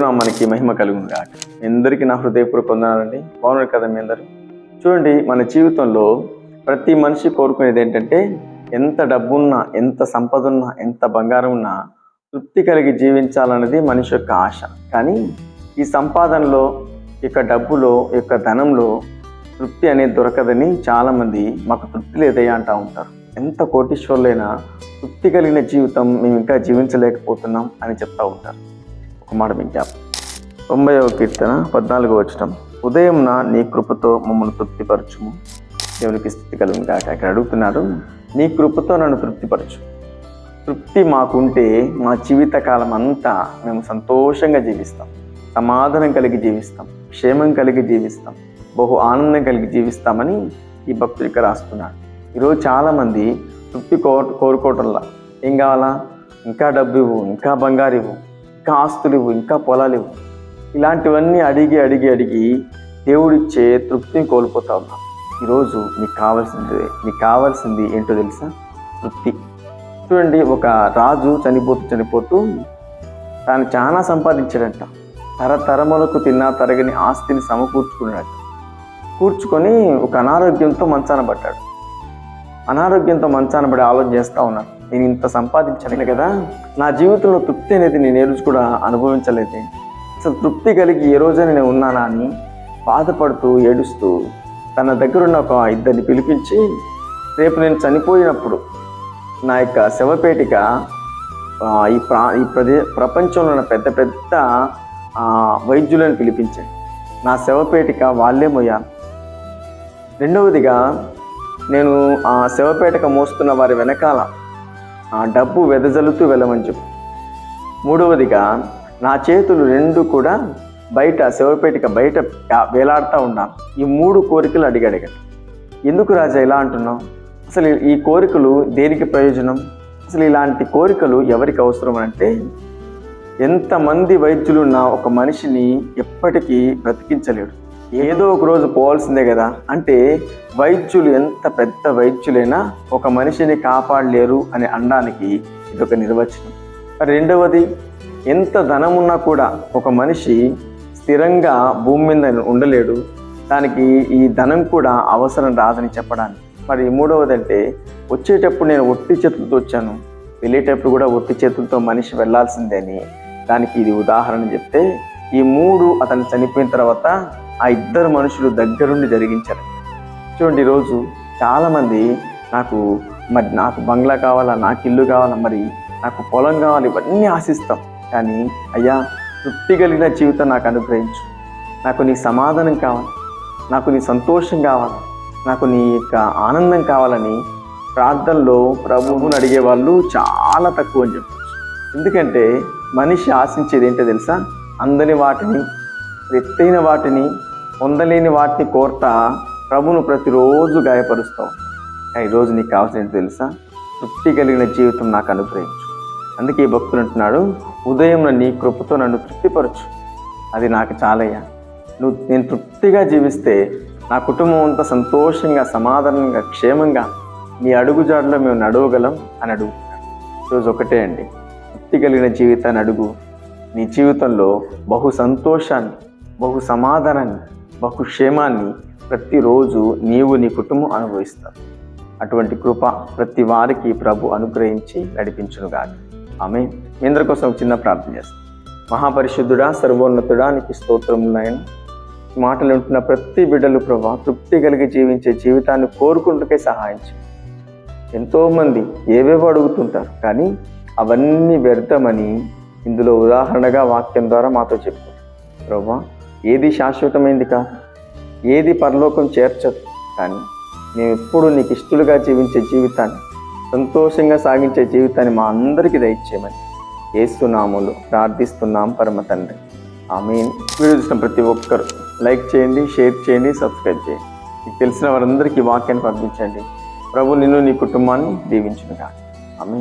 ప్రభునామానికి మహిమ కలుగును గాక. ఎందరికీ నా హృదయపూర్వక వందనాలండి. బాగున్నారు కదా మీ అందరూ. చూడండి మన జీవితంలో ప్రతి మనిషి కోరుకునేది ఏంటంటే ఎంత డబ్బున్నా ఎంత సంపద ఉన్నా ఎంత బంగారం ఉన్నా తృప్తి కలిగి జీవించాలన్నది మనిషి యొక్క ఆశ. కానీ ఈ సంపాదనలో ఈ యొక్క డబ్బులో ఈ యొక్క ధనంలో తృప్తి అనేది దొరకదని చాలామంది మాకు తృప్తి లేదయ్యా అంటూ ఉంటారు. ఎంత కోటీశ్వరులైనా తృప్తి కలిగిన జీవితం మేము ఇంకా జీవించలేకపోతున్నాం అని చెప్తూ ఉంటారు. ఒక తొంభైవ కీర్తన పద్నాలుగో వచ్చటం నా నీ కృపతో మమ్మల్ని తృప్తిపరచుము. దేవునికి స్థితి కలుగును కాక అడుగుతున్నాడు అడుగుతున్నారు నీ కృపతో నన్ను తృప్తిపరచు. తృప్తి మాకుంటే మా జీవితకాలం అంతా మేము సంతోషంగా జీవిస్తాం. సమాధానం కలిగి జీవిస్తాం. క్షేమం కలిగి జీవిస్తాం. బహు ఆనందం కలిగి జీవిస్తామని ఈ భక్తుడు ఇక్కడ రాస్తున్నాడు ఈరోజు చాలామంది తృప్తి కో కోరుకోవటంలా ఏం కావాలా? ఇంకా డబ్బు ఇవ్వు ఇంకా బంగారు ఇవ్వు. ఇంకా ఆస్తులు ఇవ్వు ఇంకా పొలాలు ఇవ్వు ఇలాంటివన్నీ అడిగి అడిగి అడిగి దేవుడిచ్చే తృప్తిని కోల్పోతా ఉన్నాం. ఈరోజు నీకు కావాల్సింది నీకు కావాల్సింది ఏంటో తెలుసా? తృప్తి. చూడండి ఒక రాజు చనిపోతూ చనిపోతూ తాను చాలా సంపాదించాడంట. తరతరములకు తిన్నా తరగని ఆస్తిని సమకూర్చుకున్నాడు కూర్చుకొని ఒక అనారోగ్యంతో మంచాన పడ్డాడు. అనారోగ్యంతో మంచాన పడి ఆలోచన చేస్తూ ఉన్నాడు నేను ఇంత సంపాదించాను కదా. నా జీవితంలో తృప్తి అనేది నేను ఏ రోజు కూడా అనుభవించలేదు. అసలు తృప్తి కలిగి ఏ రోజైనా నేను ఉన్నానా అని బాధపడుతూ ఏడుస్తూ తన దగ్గరున్న ఒక ఇద్దరిని పిలిపించి రేపు నేను చనిపోయినప్పుడు నా యొక్క శవపేటిక ఈ ప్రా ఈ ప్రదే ప్రపంచంలో ఉన్న పెద్ద పెద్ద వైద్యులను పిలిపించాను నా శవపేటిక వాళ్ళే మొయ్యాలి రెండవదిగా నేను ఆ శవపేటక మోస్తున్న వారి వెనకాల ఆ డబ్బు వెదజల్లుతూ వెళ్ళమని చెప్పు. మూడవదిగా నా చేతులు రెండు కూడా బయట శివపేటిక బయట వేలాడుతూ ఉన్నాను ఈ మూడు కోరికలు అడిగి ఎందుకు రాజా ఇలా అంటున్నావు? అసలు ఈ కోరికలు దేనికి ప్రయోజనం? అసలు ఇలాంటి కోరికలు ఎవరికి అవసరం అంటే ఎంతమంది వైద్యులు ఉన్న ఒక మనిషిని ఎప్పటికీ బ్రతికించలేడు. ఏదో ఒక రోజు పోవాల్సిందే కదా. అంటే వైద్యులు ఎంత పెద్ద వైద్యులైనా ఒక మనిషిని కాపాడలేరు అని అనడానికి ఇది ఒక నిర్వచనం. మరి రెండవది ఎంత ధనం ఉన్నా కూడా ఒక మనిషి స్థిరంగా భూమి మీద ఉండలేడు. దానికి ఈ ధనం కూడా అవసరం రాదని చెప్పడానికి. మరి మూడవది అంటే వచ్చేటప్పుడు నేను ఒట్టి చేతులతో వచ్చాను. వెళ్ళేటప్పుడు కూడా ఒట్టి చేతులతో మనిషి వెళ్ళాల్సిందే అని దానికి ఇది ఉదాహరణ చెప్తే ఈ మూడు అతను చనిపోయిన తర్వాత ఆ ఇద్దరు మనుషులు దగ్గరుండి జరిగించారు. చూడండి ఈరోజు చాలామంది నాకు మరి నాకు బంగ్లా కావాలా నాకు ఇల్లు కావాలా మరి నాకు పొలం కావాలి ఇవన్నీ ఆశిస్తాం. కానీ అయ్యా తృప్తి కలిగిన జీవితం నాకు అనుగ్రహించు. నాకు నీ సమాధానం కావాలి నాకు నీ సంతోషం కావాలి నాకు నీ యొక్క ఆనందం కావాలని ప్రార్థనలో ప్రభువుని అడిగే వాళ్ళు చాలా తక్కువ అని చెప్పచ్చు. ఎందుకంటే మనిషి ఆశించేది ఏంటో తెలుసా? అందని వాటిని ఎత్తైన వాటిని పొందలేని వాటిని కోరత ప్రభును ప్రతిరోజు గాయపరుస్తావు. ఈరోజు నీకు కావాల్సింది తెలుసా? తృప్తి కలిగిన జీవితం నాకు అనుగ్రహించు. అందుకే ఈ భక్తులు అంటున్నాడు ఉదయం నీ కృపతో నన్ను తృప్తిపరచు. అది నాకు చాలయ్యా. నువ్వు నేను తృప్తిగా జీవిస్తే నా కుటుంబం అంతా సంతోషంగా సమాధానంగా క్షేమంగా నీ అడుగుజాడలో మేము నడవగలం అని అడుగు. ఈరోజు ఒకటే అండి. తృప్తి కలిగిన జీవితాన్ని అడుగు. నీ జీవితంలో బహు సంతోషాన్ని బహు సమాధానాన్ని బహు క్షేమాన్ని ప్రతిరోజు నీవు నీ కుటుంబం అనుభవిస్తావు. అటువంటి కృప ప్రతి వారికి ప్రభు అనుగ్రహించి నడిపించునుగా ఆమె మీ అందరి కోసం చిన్న ప్రార్థన చేస్తాం. మహాపరిశుద్ధుడా సర్వోన్నతుడా నీకు స్తోత్రం మాటలు ఉంటున్న ప్రతి బిడ్డలు ప్రభా తృప్తి కలిగి జీవించే జీవితాన్ని కోరుకుంటకే సహాయించు. ఎంతోమంది ఏవేవో అడుగుతుంటారు కానీ అవన్నీ వ్యర్థమని ఇందులో ఉదాహరణగా వాక్యం ద్వారా మాతో చెప్తారు. ప్రభా ఏది శాశ్వతమైంది కాదు ఏది పరలోకం చేర్చదు. కానీ మేము ఎప్పుడు నీకు ఇష్టలుగా జీవించే జీవితాన్ని సంతోషంగా సాగించే జీవితాన్ని మా అందరికీ దయచేయమని ఏస్తున్నాములు ప్రార్థిస్తున్నాం పరమ తండ్రి ఆమె వీడియో చూసిన ప్రతి ఒక్కరు లైక్ చేయండి షేర్ చేయండి సబ్స్క్రైబ్ చేయండి. మీకు తెలిసిన వారందరికీ వాక్యాన్ని పంపించండి. ప్రభు నిన్ను నీ కుటుంబాన్ని దీవించునుగా ఆమె